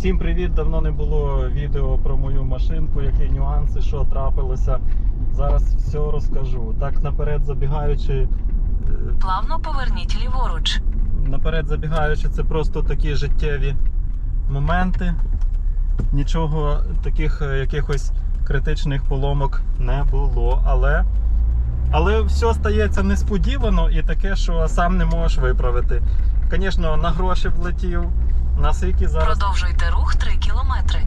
Всім привіт! Давно не було відео про мою машинку, які нюанси, що трапилося. Зараз все розкажу. Так наперед забігаючи, е, Плавно поверніть ліворуч. наперед забігаючи, це просто такі життєві моменти. Нічого таких е, якихось критичних поломок не було. Але, але все стається несподівано і таке, що сам не можеш виправити. Звісно, на гроші влетів. Наскільки зараз Продовжуйте рух 3 кілометри.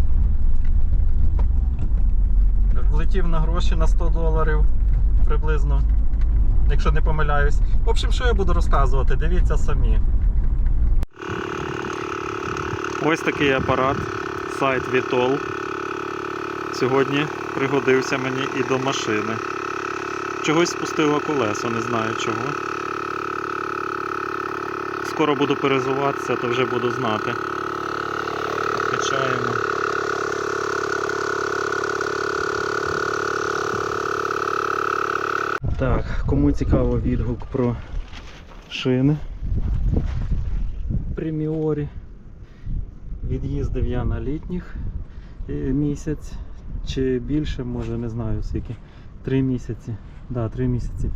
влетів на гроші на 100 доларів приблизно, якщо не помиляюсь. В общем, що я буду розказувати, дивіться самі. Ось такий апарат, сайт Vitol. Сьогодні пригодився мені і до машини. Чогось спустило колесо, не знаю чого. Скоро буду перезуватися, то вже буду знати. Качаємо. Так, кому цікаво відгук про шини Преміорі. Від'їздив я на літніх е, місяць чи більше, може не знаю скільки. Три місяці. Да, три місяці.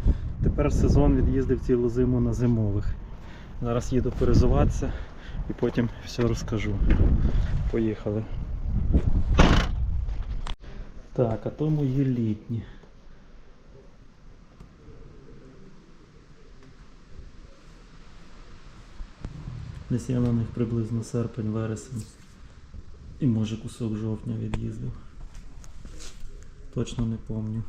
Тепер сезон від'їздив цілу зиму на зимових. Зараз їду перезуватися і потім все розкажу. Поїхали. Так, а то мої літні. Десь я на них приблизно серпень, вересень. І може кусок жовтня від'їздив. Точно не помню.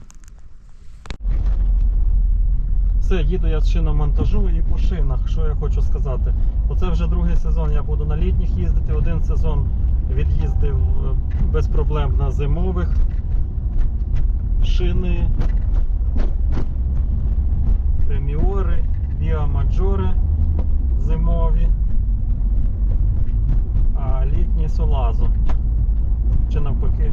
Все, їду я з шиномонтажу і по шинах. Що я хочу сказати? Оце вже другий сезон я буду на літніх їздити. Один сезон від'їздив е, без проблем на зимових. Шини преміори, біомаджори зимові а літні Солазо. Чи навпаки.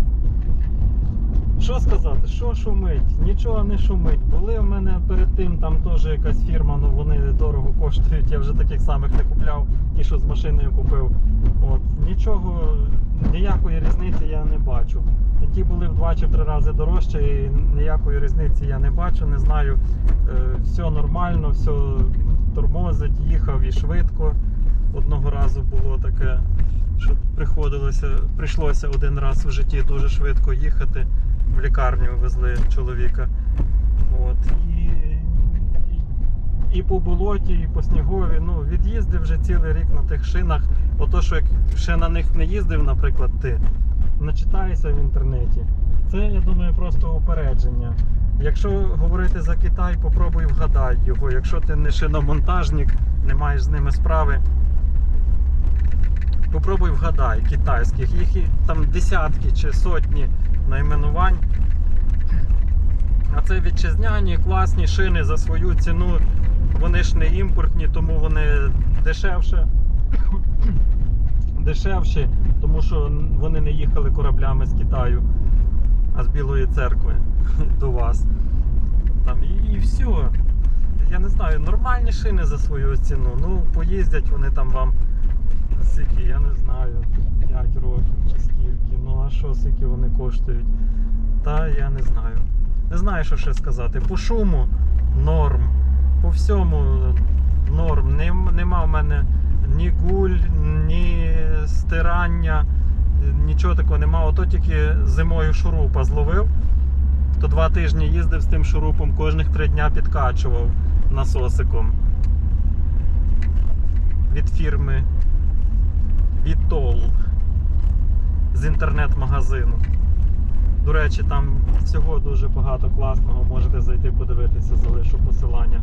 Що сказати, що шумить? Нічого не шумить. Були в мене перед тим там теж якась фірма, ну вони дорого коштують. Я вже таких самих не купляв, ті, що з машиною купив. От, Нічого, ніякої різниці я не бачу. Ті були в два чи в три рази дорожче, і ніякої різниці я не бачу, не знаю. Е, все нормально, все тормозить, їхав і швидко. Одного разу було таке, що приходилося, прийшлося один раз в житті дуже швидко їхати. В лікарню везли чоловіка. От. І, і, і по болоті, і по снігові. Ну, від'їздив вже цілий рік на тих шинах. Ото, що як ще на них не їздив, наприклад, ти, начитаєшся в інтернеті. Це, я думаю, просто упередження. Якщо говорити за Китай, попробуй вгадай його. Якщо ти не шиномонтажник, не маєш з ними справи, попробуй вгадай китайських. Їх там десятки чи сотні найменувань. А це вітчизняні класні шини за свою ціну. Вони ж не імпортні, тому вони дешевше. Дешевші, тому що вони не їхали кораблями з Китаю, а з Білої церкви до вас. Там і, і все. Я не знаю, нормальні шини за свою ціну. Ну, поїздять вони там вам скільки, я не знаю, 5 років чи скільки. Ну а що, скільки вони коштують? Та я не знаю. Не знаю, що ще сказати. По шуму норм. По всьому норм. Нема в мене ні гуль, ні стирання, нічого такого нема. Ото тільки зимою шурупа зловив. То два тижні їздив з тим шурупом, кожних три дня підкачував насосиком від фірми Vitol з інтернет-магазину. До речі, там всього дуже багато класного. Можете зайти подивитися, залишу посилання.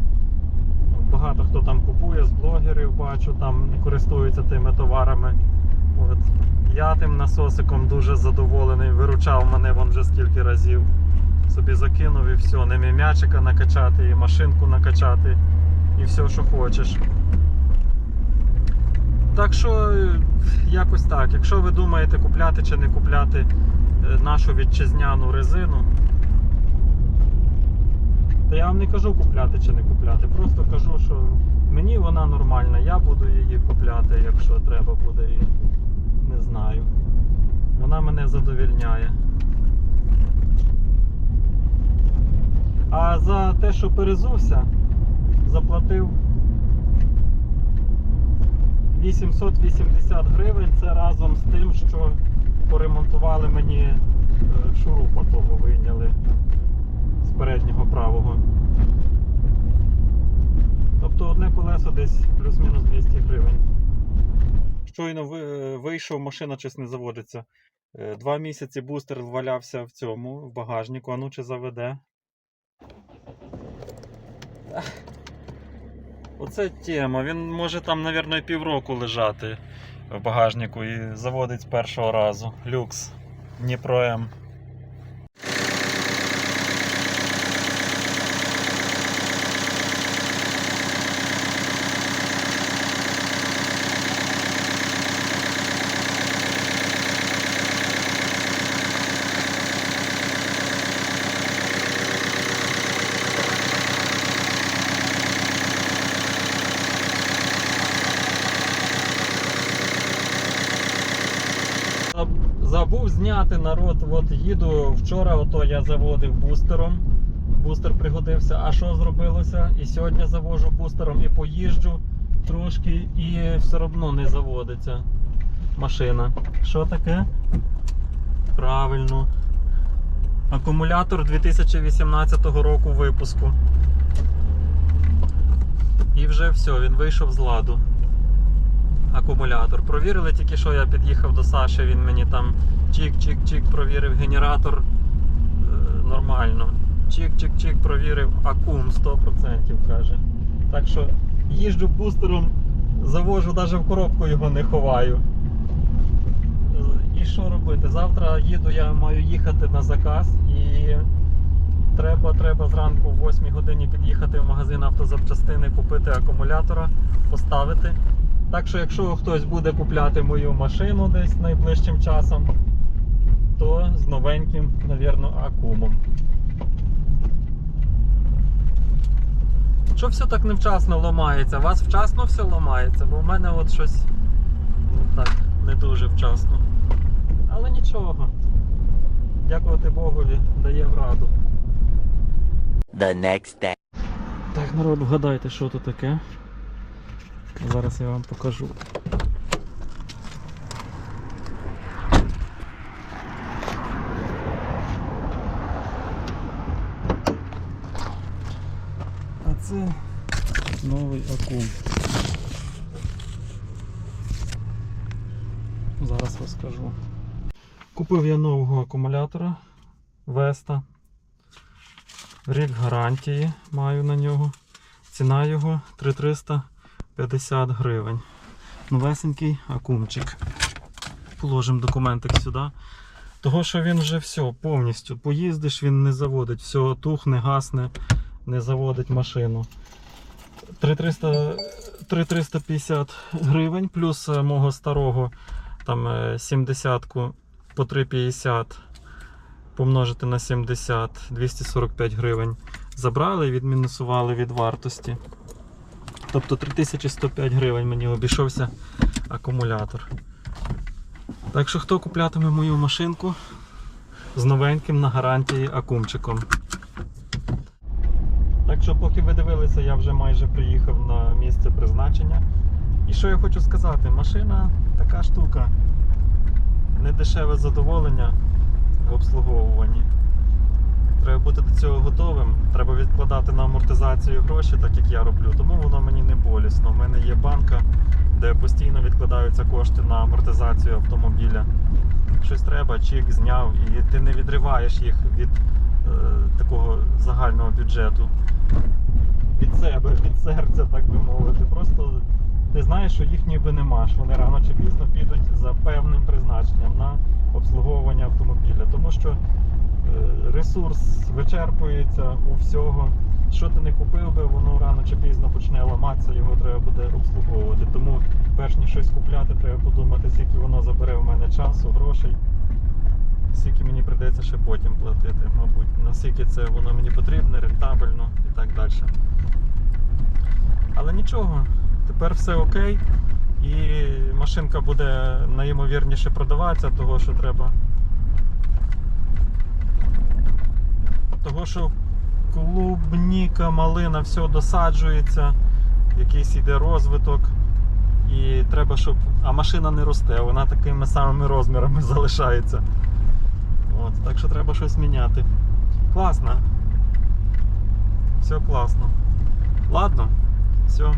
Багато хто там купує з блогерів, бачу, там користуються тими товарами. От. Я тим насосиком дуже задоволений, виручав мене вон вже скільки разів. Собі закинув і все, ним і м'ячика накачати, і машинку накачати, і все, що хочеш. Так що е, якось так. Якщо ви думаєте купляти чи не купляти е, нашу вітчизняну резину, то я вам не кажу купляти чи не купляти. Просто кажу, що мені вона нормальна, я буду її купляти, якщо треба буде. І не знаю. Вона мене задовільняє. А за те, що перезувся, заплатив 880 гривень. Це разом з тим, що поремонтували мені е, шурупа того вийняли з переднього правого. Тобто одне колесо десь плюс-мінус 200 гривень. Щойно вийшов, машина щось не заводиться. Е, Два місяці бустер валявся в цьому, в багажнику, а ну чи заведе. Оце тема. Він може там, мабуть, півроку лежати в багажнику і заводить з першого разу. Люкс. Дніпро М. Забув зняти народ. От їду вчора, ото я заводив бустером. Бустер пригодився. А що зробилося? І сьогодні завожу бустером і поїжджу трошки, і все одно не заводиться машина. Що таке? Правильно. Акумулятор 2018 року випуску. І вже все, він вийшов з ладу акумулятор. Провірили тільки що я під'їхав до Саші, він мені там чик-чик-чик провірив генератор е, нормально. Чик-чик-чик провірив акум 100% каже. Так що їжджу бустером, завожу, навіть в коробку його не ховаю. І що робити? Завтра їду, я маю їхати на заказ і треба, треба зранку в 8 годині під'їхати в магазин автозапчастини, купити акумулятора, поставити. Так що, якщо хтось буде купляти мою машину десь найближчим часом, то з новеньким, навірно, акумом. Що все так невчасно ламається? У вас вчасно все ламається, бо в мене от щось ну, так не дуже вчасно. Але нічого. Дякувати Богові, дає раду. the next day. Так, народ, вгадайте, що тут таке. Зараз я вам покажу. А це новий акум. Зараз розкажу. Купив я нового акумулятора Веста. Рік гарантії маю на нього. Ціна його 3350 гривень. Новесенький акумчик. Положимо документик сюди. Того, що він вже все, повністю поїздиш, він не заводить, все тухне, гасне, не заводить машину. 3300 3350 гривень, плюс е, мого старого там 70-ку по 350 помножити на 70 245 гривень забрали і відмінусували від вартості. Тобто 3105 гривень мені обійшовся акумулятор. Так що хто куплятиме мою машинку з новеньким на гарантії акумчиком. Так що, поки ви дивилися, я вже майже приїхав на місце призначення. І що я хочу сказати, машина така штука. Недешеве задоволення в обслуговуванні. Треба бути до цього готовим. Треба відкладати на амортизацію гроші, так як я роблю. Тому воно мені не болісно. У мене є банка, де постійно відкладаються кошти на амортизацію автомобіля. Щось треба, чик зняв, і ти не відриваєш їх від е, такого загального бюджету. Від себе, від серця, так би мовити. Просто ти знаєш, що їх ніби нема. що Вони рано чи пізно підуть за певним призначенням на обслуговування автомобіля. Тому що ресурс вичерпується у всього. Що ти не купив би, воно рано чи пізно почне ламатися, його треба буде обслуговувати. Тому, перш ніж щось купляти, треба подумати, скільки воно забере в мене часу, грошей, скільки мені прийдеться ще потім платити, мабуть, наскільки це воно мені потрібно, рентабельно і так далі. Але нічого, тепер все окей. І машинка буде найімовірніше продаватися, того що треба того що клубніка, малина, все досаджується, якийсь іде розвиток. І треба, щоб. А машина не росте, вона такими самими розмірами залишається. От, так що треба щось міняти. Класно. Все класно. Ладно, все.